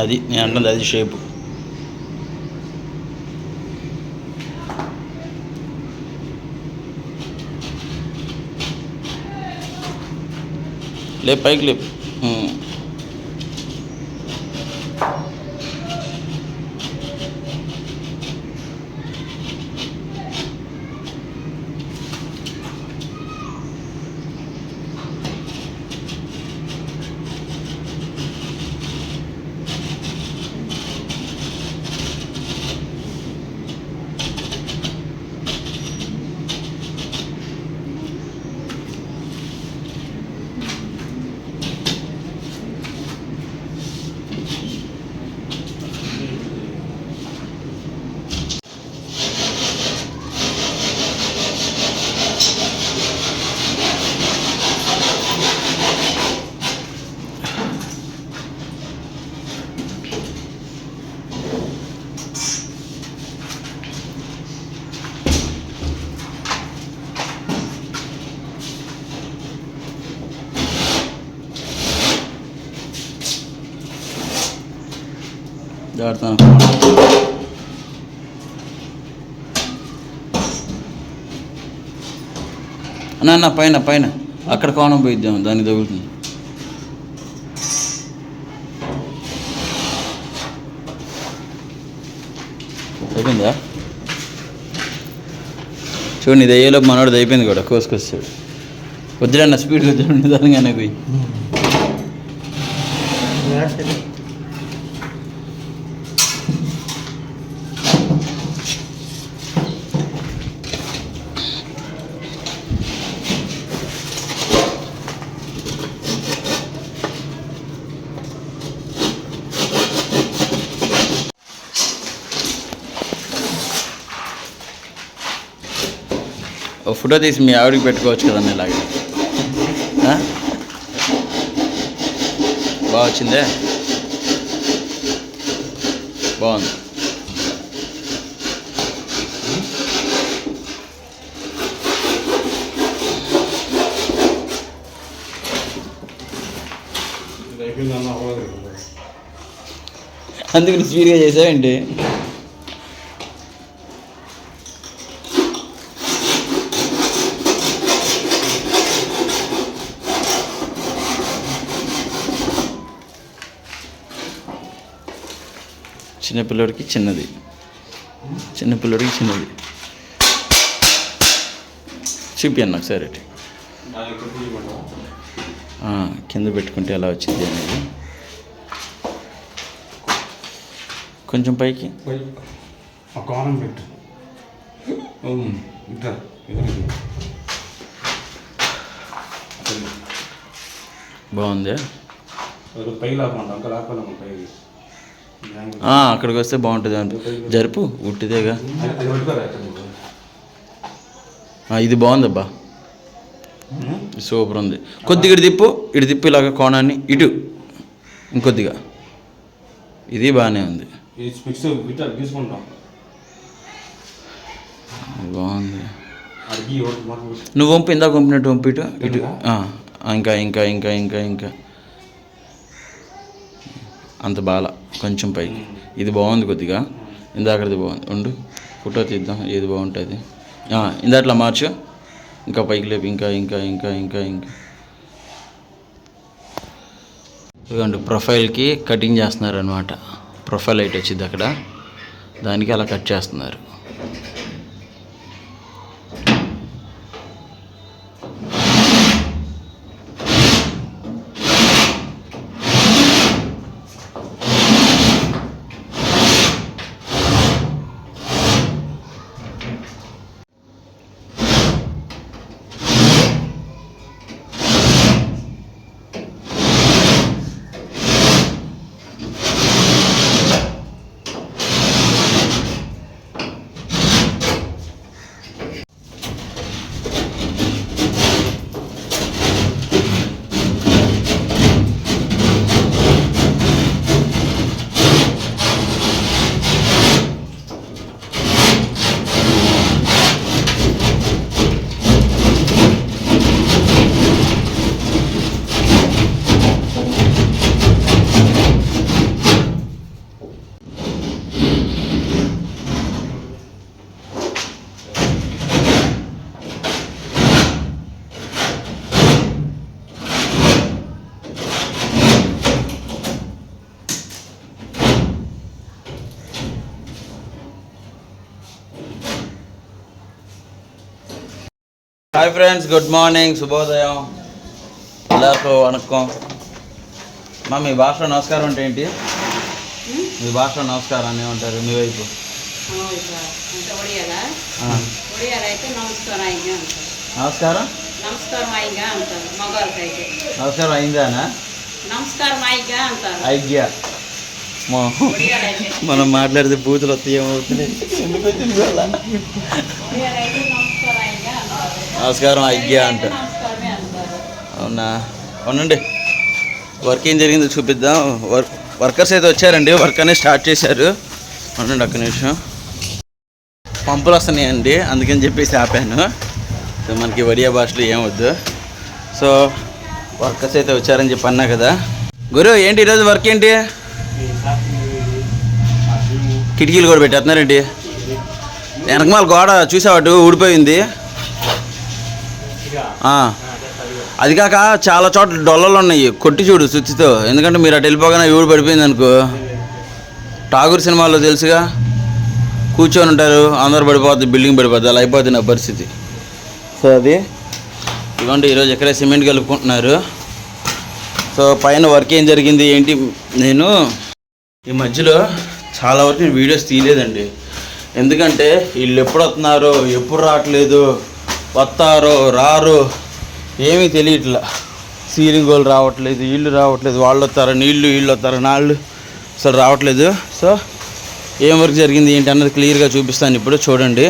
అది నేను అంటుంది అది షేపు. లేపు పైకి లేపు నాన్న పైన పైన. అక్కడ కోణం పోయిద్దాం దాన్ని తగులుతుంది. అయిపోయిందా? చూడండి ఇది అయ్యేలోపు మనోడు అయిపోయింది కూడా కోసుకొస్తాడు. వద్దులన్న స్పీడ్గా వచ్చాడు నిదానంగానే పోయి. ఫోటో తీసి మీ ఆవిడకి పెట్టుకోవచ్చు కదన్న ఇలాగ? బాగా వచ్చిందే? బాగుంది. అందుకు స్పీడ్గా చేసావేంటి? చిన్నపిల్లడికి చిన్నది. చిన్నపిల్లడికి చిన్నది. చూపియండి నాకు సరే ఆ, కింద పెట్టుకుంటే ఎలా వచ్చింది అనేది. కొంచెం పైకి. కోణం పెట్టు. బాగుంది? పై లాపమంట అంక లాపాలమ్మ ఆ, అక్కడికి వస్తే బాగుంటుంది అంట. జరుపు ఉట్టిదేగా. ఇది బాగుందబ్బా? సూపర్ ఉంది. కొద్దిగా ఇటు తిప్పు ఇటు తిప్పు ఇలాగ కోణాన్ని ఇటు. ఇంకొద్దిగా. ఇది బాగానే ఉంది. బాగుంది. నువ్వు వంపు ఇందాక పంపినట్టు వంపు ఇటు ఇటు ఇంకా ఇంకా ఇంకా ఇంకా ఇంకా. అంత బాల. కొంచెం పైకి. ఇది బాగుంది కొద్దిగా. ఇందాకది బాగుంది ఉండు. ఫోటో తీద్దాం. ఏది బాగుంటుంది. ఇందాట్లా మార్చు. ఇంకా పైకి లేపు ఇంకా ఇంకా ఇంకా ఇంకా ఇంకా. ఇదిగోండి ప్రొఫైల్కి కటింగ్ చేస్తున్నారు అనమాట ప్రొఫైల్ లైట్ వచ్చింది అక్కడ. దానికి అలా కట్ చేస్తున్నారు. హాయ్ ఫ్రెండ్స్ గుడ్ మార్నింగ్ శుభోదయం எல்லாருக்கும் వణకం మా మీ భాషలో నమస్కారం అంటే ఏంటి మీ భాషలో నమస్కారం అని ఉంటారు మీ వైపు అంటే ఒడియాలా ఆ, ఒడియాలు అయితే నమస్కారం అయ్యా అంటారు నమస్కారం నమస్కారం అయ్యా అంటారు మగవాళ్ళకి అయితే నమస్కారం అయిందానా నమస్కారం అయ్యా అంటారు ఐగ్య మో ఒడియాలు అయితే మనం మాట్లాడితే బూతులు వస్తాయి ఏమవుతుంది ఎందుకు వచ్చింది నమస్కారం ఐగ్య అంట. అవునా? అవునండి. వర్క్ ఏం జరిగిందో చూపిద్దాం. వర్క్ వర్కర్స్ అయితే వచ్చారండి. వర్క్ అనేది స్టార్ట్ చేశారు. అవునండి ఒక్క నిమిషం. పంపులు వస్తున్నాయండి. అందుకని చెప్పేసి ఆపాను. సో మనకి వడియా భాషలో ఏం వద్దు. సో వర్కర్స్ అయితే వచ్చారని చెప్పి అన్నా కదా. గురు ఏంటి ఈరోజు వర్క్ ఏంటి? కిటికీలు కూడా పెట్టేస్తున్నారండి. వెనకమాల గోడ చూసావాటు ఊడిపోయింది. అది కాక చాలా చోట్ల డొల్లలు ఉన్నాయి. కొట్టి చూడు సుత్తితో ఎందుకంటే మీరు అటు వెళ్ళిపోగానే ఎవడు పడిపోయింది అనుకో. ఠాగూర్ సినిమాలో తెలుసుగా కూర్చొని ఉంటారు అందరు పడిపోద్ది బిల్డింగ్ పడిపోద్ది అలా అయిపోతుంది నా పరిస్థితి. సో అది ఇవ్వండి ఈరోజు ఎక్కడే సిమెంట్ కలుపుకుంటున్నారు. సో పైన వర్క్ ఏం జరిగింది ఏంటి నేను ఈ మధ్యలో చాలా వరకు వీడియోస్ తీయలేదండి. ఎందుకంటే వీళ్ళు ఎప్పుడు వస్తున్నారు ఎప్పుడు రావట్లేదు వస్తారో రారు ఏమీ తెలియట్లా. సీలింగ్ వాళ్ళు రావట్లేదు వీళ్ళు రావట్లేదు వాళ్ళు వస్తారు నీళ్ళు వీళ్ళు వస్తారు నాళ్ళు అసలు రావట్లేదు. సో ఏం వర్క్ జరిగింది ఏంటి అన్నది క్లియర్గా చూపిస్తాను ఇప్పుడు చూడండి.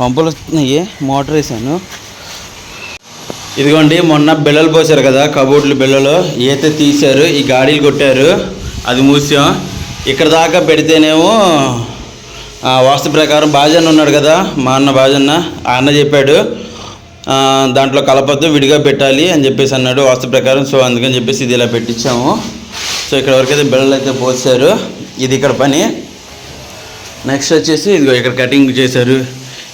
పంపులు వస్తున్నాయి మోటార్ వేసాను. ఇదిగోండి మొన్న బిళ్ళలు పోసారు కదా కబోర్డ్లు బిళ్ళలు. ఈత తీశారు ఈ గాడీలు కొట్టారు అది మూసాం ఇక్కడ దాకా పెడితేనేమో వాస్తు ప్రకారం బాజన్న ఉన్నాడు కదా మా అన్న బాజన్న. ఆ అన్న చెప్పాడు దాంట్లో కలపద్దు విడిగా పెట్టాలి అని చెప్పేసి అన్నాడు వాస్తు ప్రకారం. సో అందుకని చెప్పేసి ఇది ఇలా పెట్టించాము. సో ఇక్కడ వరకైతే బిళ్ళలు అయితే పోసారు. ఇది ఇక్కడ పని. నెక్స్ట్ వచ్చేసి ఇదిగో ఇక్కడ కటింగ్ చేశారు.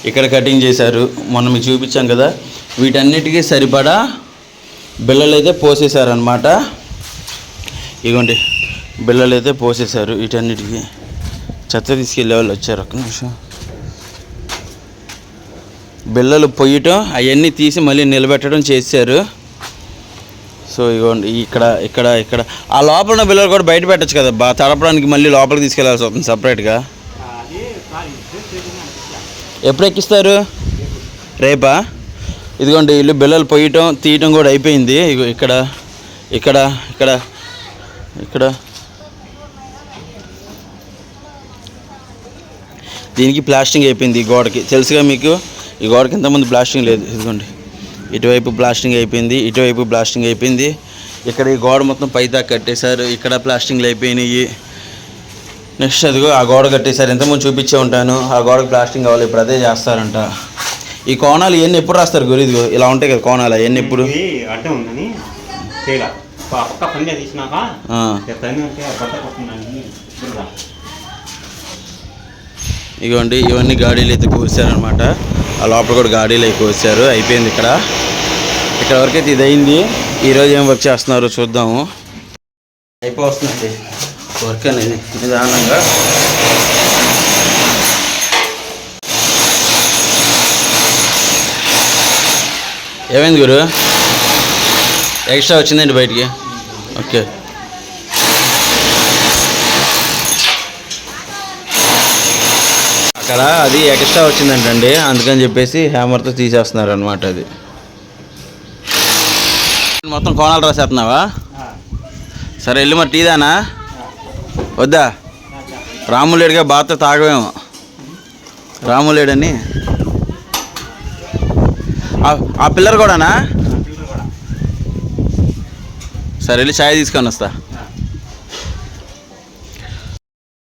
ఇక్కడ కటింగ్ చేశారు. మొన్న మీకు చూపించాం కదా. వీటన్నిటికీ సరిపడా బిళ్ళలు అయితే పోసేశారనమాట ఇగోండి బిళ్ళలు అయితే పోసేశారు వీటన్నిటికీ. చెత్త తీసుకెళ్ళే వాళ్ళు వచ్చారు. ఒక్క నిమిషం. బిళ్ళలు పొయ్యటం అవన్నీ తీసి మళ్ళీ నిలబెట్టడం చేశారు. సో ఇగోండి ఇక్కడ ఇక్కడ ఇక్కడ. ఆ లోపల ఉన్న బిల్లలు కూడా బయట పెట్టచ్చు కదా బా తడపడానికి మళ్ళీ లోపలికి తీసుకెళ్ళాల్సి వస్తుంది సపరేట్గా. ఎప్పుడు ఎక్కిస్తారు? రేపా? ఇదిగోండి ఇల్లు బిల్లలు పొయ్యటం తీయటం కూడా అయిపోయింది. ఇక్కడ ఇక్కడ ఇక్కడ ఇక్కడ. దీనికి ప్లాస్టింగ్ అయిపోయింది ఈ గోడకి. తెలుసుగా మీకు ఈ గోడకి ఇంతకుముందు ప్లాస్టింగ్ లేదు. ఇదిగోండి. ఇటువైపు ప్లాస్టింగ్ అయిపోయింది ఇటువైపు ప్లాస్టింగ్ అయిపోయింది. ఇక్కడ ఈ గోడ మొత్తం పైదాకా కట్టేశారు. ఇక్కడ ప్లాస్టింగ్లు అయిపోయినాయి. నెక్స్ట్ అదిగో ఆ గోడ కట్టేశారు. ఎంతమంది చూపించే ఉంటాను. ఆ గోడకు ప్లాస్టింగ్ కావాలి ఇప్పుడు అదే చేస్తారంట. ఈ కోణాలు ఇవన్నీ ఎప్పుడు రాస్తారు గురు? ఇదిగో ఇలా ఉంటాయి కదా కోణాలు అవన్నీ ఎప్పుడు? అడ్డం ఉందని పక్క తీసినాక ఆ, ఇక పని ఉంటే ఆ బట్ట కొట్టిందని చూడరా. ఇగోండి ఇవన్నీ గాడీలు అయితే కోసారనమాట ఆ లోపల కూడా గాడీలు అయితే కోసారు. అయిపోయింది ఇక్కడ. ఇక్కడ వరకైతే ఇది అయింది ఈరోజు ఏం వర్క్ చేస్తున్నారో చూద్దాము. అయిపోతుందండి వర్క్ అనేది నిదానంగా. ఏమైంది గురు? ఎక్స్ట్రా వచ్చిందండి బయటికి? ఓకే. ఇక్కడ అది ఎక్స్ట్రా వచ్చిందంటండి. అందుకని చెప్పేసి హ్యామర్తో తీసేస్తున్నారు అనమాట అది. మొత్తం కోణాలు రాసేస్తున్నావా సరే వెళ్ళి మరి టీదానా వద్దా? రాములేడిగా బాత తాగవేమో. రాములేడని ఆ పిల్లర్ కూడానా? సరే వెళ్ళి ఛాయ్ తీసుకొని వస్తా.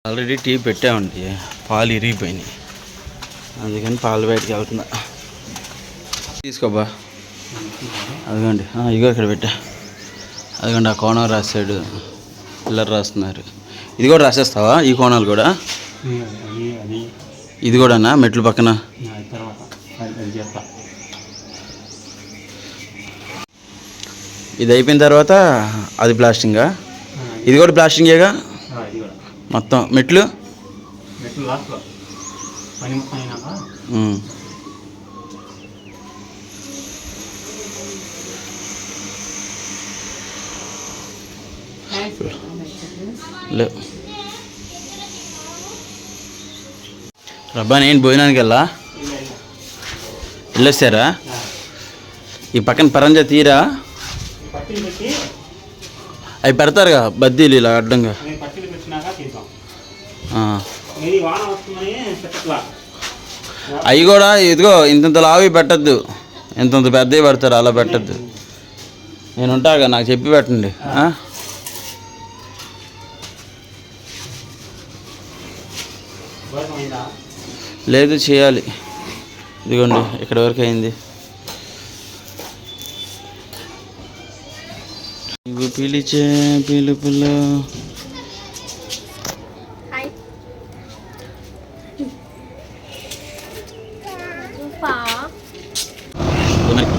ఆల్రెడీ టీ పెట్టామండి. పాలు ఇరిగిపోయినాయి. అందుకని పాలు బయటికి వెళ్తున్నా. తీసుకోబా అదిగోండి. ఆ, ఇగో ఇక్కడ పెట్టా. అదిగోండి ఆ కోణం రాశాడు పిల్లలు రాస్తున్నారు. ఇది కూడా రాసేస్తావా? ఈ కోణాలు కూడా? ఇది కూడానా? మెట్లు పక్కన? ఇది అయిపోయిన తర్వాత అది ప్లాస్టింగా ఇది. కూడా ప్లాస్టింగేగా మొత్తం మెట్లు? jelas loh banyak makanan apa hmm. Le. Rabban in pakan paranja tira. Ai partar ga ada nggak? Ah. ఇది వాన వస్తుందని పెట్టట్లా అవి కూడా ఇదిగో ఇంతంత లావి పెట్టద్దు. ఇంతంత పెద్దవి పెడతారు అలా పెట్టద్దు. నేను ఉంటాగా నాకు చెప్పి పెట్టండి. లేదు చేయాలి. ఇదిగోండి ఇక్కడ వరకు అయింది. పిలిచే పిలుపులో ఉన్నాయి.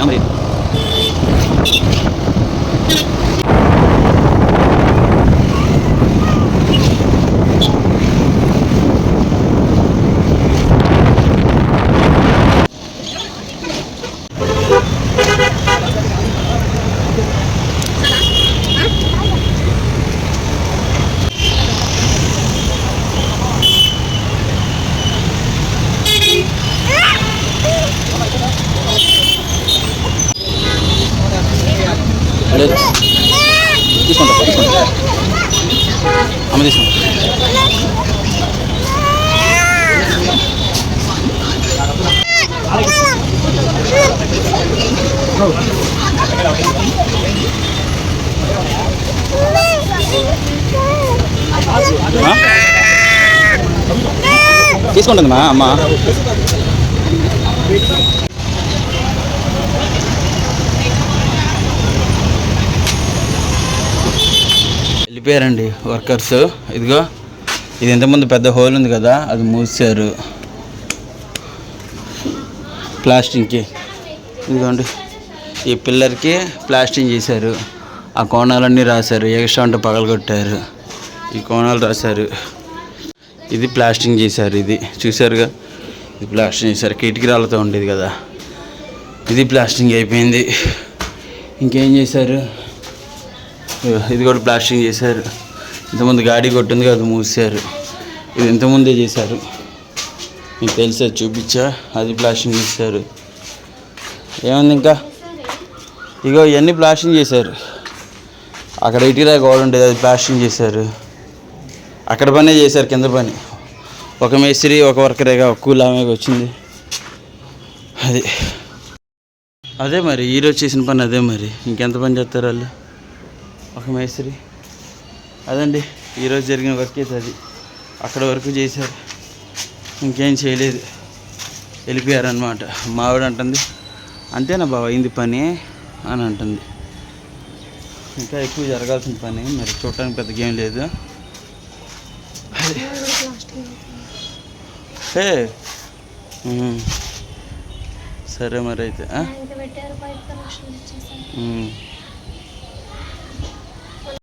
ఏమరి లేదు. తీసుకుంటా తీసుకుంటా అమ్మ తీసుకుంటా తీసుకుంటుందమ్మా అమ్మ. వెళ్ళిపోయారండి వర్కర్స్. ఇదిగో ఇది ఇంతకుముందు పెద్ద హోల్ ఉంది కదా అది మూసారు. ప్లాస్టింగ్కి. ఇదిగోండి ఈ పిల్లర్కి ప్లాస్టింగ్ చేశారు. ఆ కోణాలన్నీ రాశారు ఎక్స్ట్రా పగలగొట్టారు. ఈ కోణాలు రాశారు. ఇది ప్లాస్టింగ్ చేశారు ఇది. చూసారుగా ఇది ప్లాస్టింగ్ చేశారు. కిటికీరాలతో ఉండేది కదా. ఇది ప్లాస్టింగ్ అయిపోయింది. ఇంకేం చేశారు? Uh, ఇది కూడా ప్లాస్టింగ్ చేశారు. ఇంతకుముందు గాడి కొట్టింది కదా మూసారు. ఇది ఇంతకుముందే చేశారు. మీకు తెలుసా చూపించా? అది ప్లాస్టింగ్ చేశారు. ఏముంది ఇంకా? ఇగో ఇవన్నీ ప్లాస్టింగ్ చేశారు. అక్కడ ఇటీరా గోడ ఉండేది అది ప్లాస్టింగ్ చేశారు. అక్కడ పనే చేశారు కింద పని. ఒక మేస్త్రి ఒక వర్కరేగా ఒక కూల్ ఆమె వచ్చింది. అది. అదే మరి ఈరోజు చేసిన పని అదే మరి. ఇంకెంత పని చేస్తారు వాళ్ళు? ఒక మేస్త్రి. అదండి ఈరోజు జరిగిన వర్క్ అయితే అది. అక్కడ వరకు చేశారు. ఇంకేం చేయలేదు. వెళ్ళిపోయారనమాట మావిడ అంటుంది అంతేనా బావ అయింది పని? అని అంటుంది. ఇంకా ఎక్కువ జరగాల్సిన పని మరి? చూడటానికి పెద్దగా ఏం లేదు. సరే మరి అయితే